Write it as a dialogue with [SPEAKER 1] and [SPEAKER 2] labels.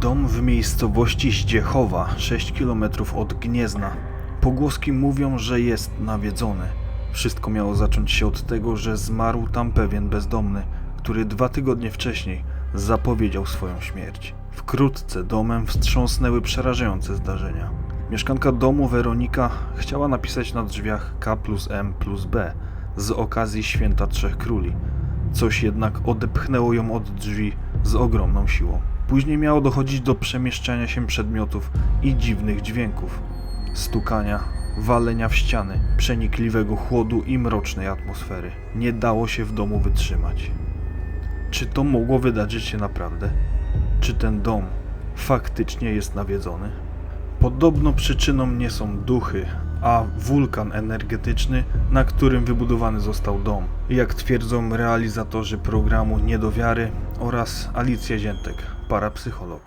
[SPEAKER 1] Dom w miejscowości Zdziechowa, 6 km od Gniezna. Pogłoski mówią, że jest nawiedzony. Wszystko miało zacząć się od tego, że zmarł tam pewien bezdomny, który dwa tygodnie wcześniej zapowiedział swoją śmierć. Wkrótce domem wstrząsnęły przerażające zdarzenia. Mieszkanka domu Weronika chciała napisać na drzwiach K plus M plus B z okazji święta Trzech Króli. Coś jednak odepchnęło ją od drzwi z ogromną siłą. Później miało dochodzić do przemieszczania się przedmiotów i dziwnych dźwięków. Stukania, walenia w ściany, przenikliwego chłodu i mrocznej atmosfery. Nie dało się w domu wytrzymać. Czy to mogło wydarzyć się naprawdę? Czy ten dom faktycznie jest nawiedzony? Podobno przyczyną nie są duchy, a wulkan energetyczny, na którym wybudowany został dom. Jak twierdzą realizatorzy programu Niedowiary oraz Alicja Ziętek, parapsycholog.